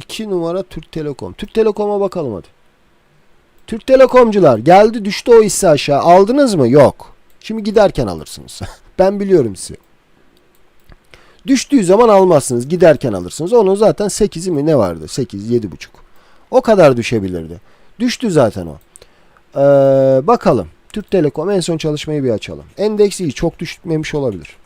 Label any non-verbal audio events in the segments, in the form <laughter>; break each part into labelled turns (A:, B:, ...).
A: 2 numara Türk Telekom. Türk Telekom'a bakalım hadi. Türk Telekomcular geldi düştü o hisse aşağı. Aldınız mı? Yok. Şimdi giderken alırsınız. <laughs> ben biliyorum sizi. Düştüğü zaman almazsınız. Giderken alırsınız. Onun zaten 8'i mi ne vardı? 8, 7,5. O kadar düşebilirdi. Düştü zaten o. Ee, bakalım. Türk Telekom en son çalışmayı bir açalım. Endeks iyi. Çok düşmemiş olabilir.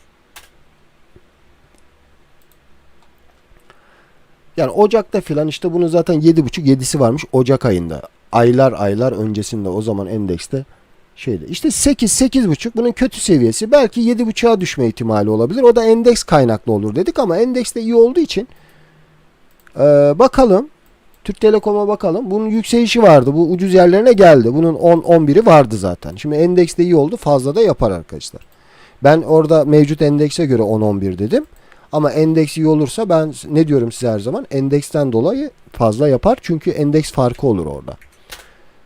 A: Yani Ocak'ta filan işte bunun zaten 7,5 7'si varmış Ocak ayında. Aylar aylar öncesinde o zaman endekste şeydi. İşte 8 8,5 bunun kötü seviyesi. Belki 7,5'a düşme ihtimali olabilir. O da endeks kaynaklı olur dedik ama endeks de iyi olduğu için ee, bakalım Türk Telekom'a bakalım. Bunun yükselişi vardı. Bu ucuz yerlerine geldi. Bunun 10 11'i vardı zaten. Şimdi endeks de iyi oldu. Fazla da yapar arkadaşlar. Ben orada mevcut endekse göre 10 11 dedim. Ama endeks iyi olursa ben ne diyorum size her zaman? Endeksten dolayı fazla yapar. Çünkü endeks farkı olur orada.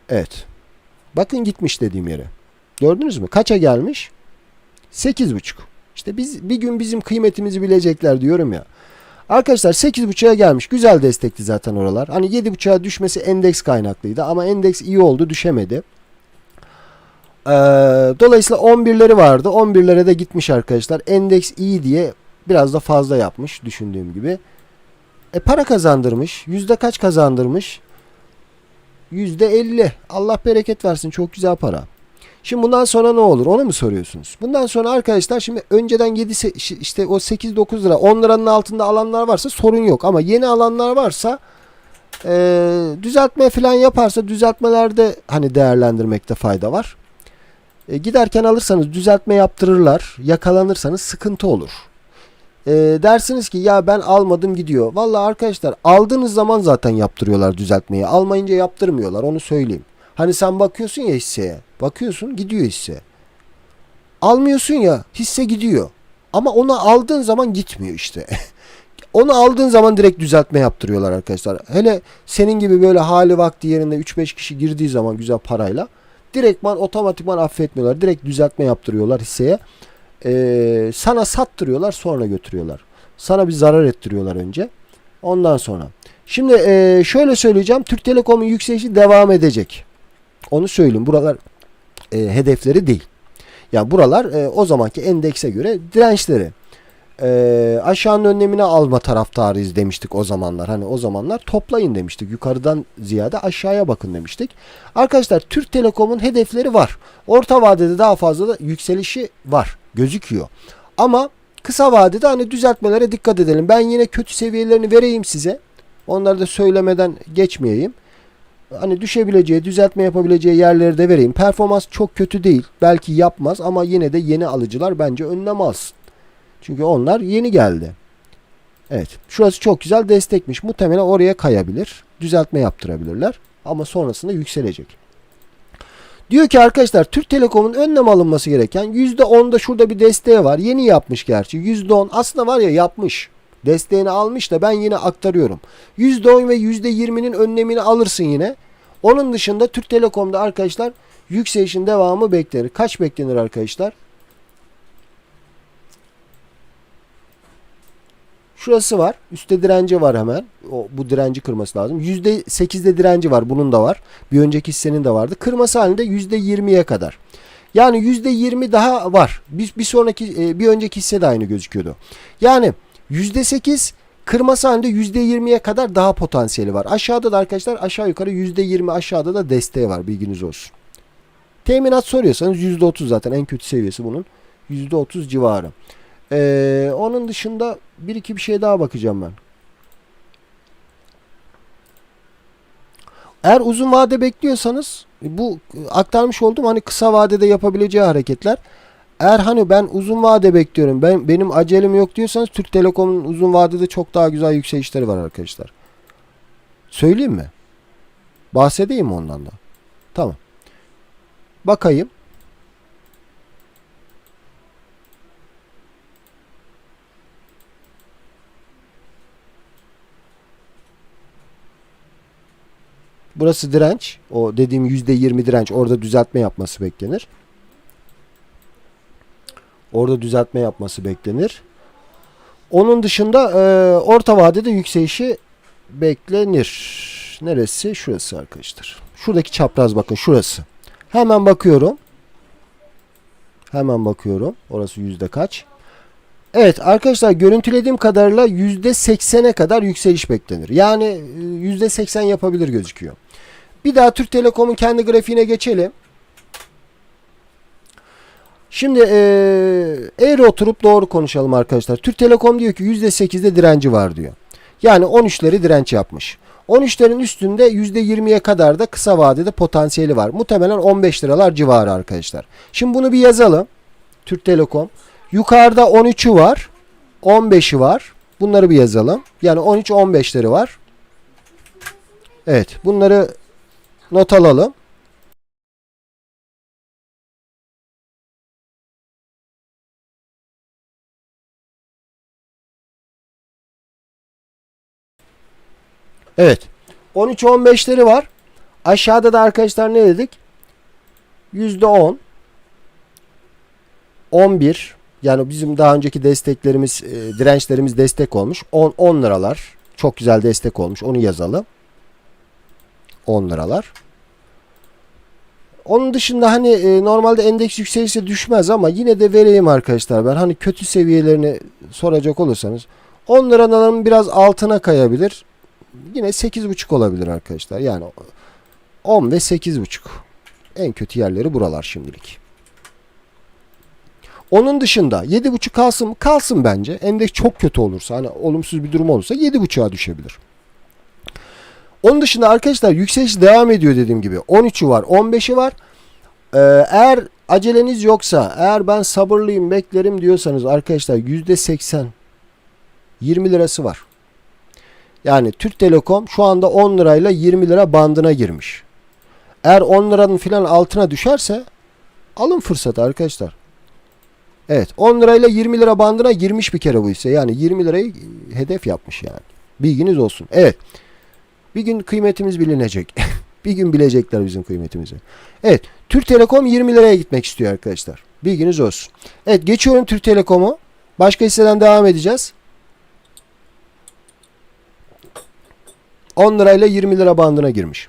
A: Evet. Bakın gitmiş dediğim yere. Gördünüz mü? Kaça gelmiş? 8,5. İşte biz bir gün bizim kıymetimizi bilecekler diyorum ya. Arkadaşlar 8.5'a gelmiş. Güzel destekti zaten oralar. Hani 7.5'a düşmesi endeks kaynaklıydı ama endeks iyi oldu düşemedi. Ee, dolayısıyla 11'leri vardı. 11'lere de gitmiş arkadaşlar. Endeks iyi diye biraz da fazla yapmış düşündüğüm gibi. E para kazandırmış. Yüzde kaç kazandırmış? Yüzde 50. Allah bereket versin. Çok güzel para. Şimdi bundan sonra ne olur onu mu soruyorsunuz? Bundan sonra arkadaşlar şimdi önceden 7 se- işte o 8-9 lira 10 liranın altında alanlar varsa sorun yok. Ama yeni alanlar varsa e, düzeltme falan yaparsa düzeltmelerde hani değerlendirmekte fayda var. E, giderken alırsanız düzeltme yaptırırlar. Yakalanırsanız sıkıntı olur. E, dersiniz ki ya ben almadım gidiyor. Vallahi arkadaşlar aldığınız zaman zaten yaptırıyorlar düzeltmeyi. Almayınca yaptırmıyorlar onu söyleyeyim. Hani sen bakıyorsun ya hisseye. Bakıyorsun gidiyor hisse. Almıyorsun ya hisse gidiyor. Ama onu aldığın zaman gitmiyor işte. <laughs> onu aldığın zaman direkt düzeltme yaptırıyorlar arkadaşlar. Hele senin gibi böyle hali vakti yerinde 3-5 kişi girdiği zaman güzel parayla direktman otomatikman affetmiyorlar. Direkt düzeltme yaptırıyorlar hisseye. Ee, sana sattırıyorlar sonra götürüyorlar. Sana bir zarar ettiriyorlar önce. Ondan sonra. Şimdi ee, şöyle söyleyeceğim. Türk Telekom'un yükselişi devam edecek. Onu söyleyeyim. Buralar e, hedefleri değil. Yani buralar e, o zamanki endekse göre dirençleri. E, aşağının önlemine alma taraftarıyız demiştik o zamanlar. Hani o zamanlar toplayın demiştik. Yukarıdan ziyade aşağıya bakın demiştik. Arkadaşlar Türk Telekom'un hedefleri var. Orta vadede daha fazla da yükselişi var. Gözüküyor. Ama kısa vadede hani düzeltmelere dikkat edelim. Ben yine kötü seviyelerini vereyim size. Onları da söylemeden geçmeyeyim hani düşebileceği, düzeltme yapabileceği yerleri de vereyim. Performans çok kötü değil. Belki yapmaz ama yine de yeni alıcılar bence önlem alsın. Çünkü onlar yeni geldi. Evet. Şurası çok güzel destekmiş. Muhtemelen oraya kayabilir. Düzeltme yaptırabilirler. Ama sonrasında yükselecek. Diyor ki arkadaşlar Türk Telekom'un önlem alınması gereken %10'da şurada bir desteği var. Yeni yapmış gerçi. %10 aslında var ya yapmış. Desteğini almış da ben yine aktarıyorum. %10 ve %20'nin önlemini alırsın yine. Onun dışında Türk Telekom'da arkadaşlar yükselişin devamı beklenir. Kaç beklenir arkadaşlar? Şurası var. Üstte direnci var hemen. O, bu direnci kırması lazım. %8'de direnci var. Bunun da var. Bir önceki hissenin de vardı. Kırması halinde %20'ye kadar. Yani %20 daha var. Bir, bir sonraki e, bir önceki hisse de aynı gözüküyordu. Yani %8 kırması halinde %20'ye kadar daha potansiyeli var. Aşağıda da arkadaşlar aşağı yukarı %20 aşağıda da desteği var bilginiz olsun. Teminat soruyorsanız %30 zaten en kötü seviyesi bunun. %30 civarı. Ee, onun dışında bir iki bir şey daha bakacağım ben. Eğer uzun vade bekliyorsanız bu aktarmış olduğum hani kısa vadede yapabileceği hareketler. Eğer hani ben uzun vade bekliyorum. Ben benim acelem yok diyorsanız Türk Telekom'un uzun vadede çok daha güzel yükselişleri var arkadaşlar. Söyleyeyim mi? Bahsedeyim ondan da? Tamam. Bakayım. Burası direnç. O dediğim %20 direnç. Orada düzeltme yapması beklenir. Orada düzeltme yapması beklenir. Onun dışında e, orta vadede yükselişi beklenir. Neresi? Şurası arkadaşlar. Şuradaki çapraz bakın şurası. Hemen bakıyorum. Hemen bakıyorum. Orası yüzde kaç? Evet arkadaşlar görüntülediğim kadarıyla yüzde seksene kadar yükseliş beklenir. Yani e, yüzde seksen yapabilir gözüküyor. Bir daha Türk Telekom'un kendi grafiğine geçelim. Şimdi eee eğri oturup doğru konuşalım arkadaşlar. Türk Telekom diyor ki %8'de direnci var diyor. Yani 13'leri direnç yapmış. 13'lerin üstünde %20'ye kadar da kısa vadede potansiyeli var. Muhtemelen 15 liralar civarı arkadaşlar. Şimdi bunu bir yazalım. Türk Telekom. Yukarıda 13'ü var. 15'i var. Bunları bir yazalım. Yani 13-15'leri var. Evet. Bunları not alalım. Evet. 13-15'leri var. Aşağıda da arkadaşlar ne dedik? %10 11 yani bizim daha önceki desteklerimiz e, dirençlerimiz destek olmuş. 10, 10 liralar. Çok güzel destek olmuş. Onu yazalım. 10 liralar. Onun dışında hani e, normalde endeks yükselirse düşmez ama yine de vereyim arkadaşlar ben. Hani kötü seviyelerini soracak olursanız 10 liranın biraz altına kayabilir. Yine 8.5 olabilir arkadaşlar. Yani 10 ve 8.5. En kötü yerleri buralar şimdilik. Onun dışında 7.5 kalsın kalsın bence. Endeks çok kötü olursa hani olumsuz bir durum olursa 7.5'a düşebilir. Onun dışında arkadaşlar yükseliş devam ediyor dediğim gibi. 13'ü var, 15'i var. Ee, eğer aceleniz yoksa, eğer ben sabırlıyım, beklerim diyorsanız arkadaşlar %80 20 lirası var. Yani Türk Telekom şu anda 10 lirayla 20 lira bandına girmiş. Eğer 10 liranın filan altına düşerse alın fırsatı arkadaşlar. Evet 10 lirayla 20 lira bandına girmiş bir kere bu ise. Yani 20 lirayı hedef yapmış yani. Bilginiz olsun. Evet. Bir gün kıymetimiz bilinecek. <laughs> bir gün bilecekler bizim kıymetimizi. Evet. Türk Telekom 20 liraya gitmek istiyor arkadaşlar. Bilginiz olsun. Evet geçiyorum Türk Telekom'u. Başka hisseden devam edeceğiz. 10 lirayla 20 lira bandına girmiş.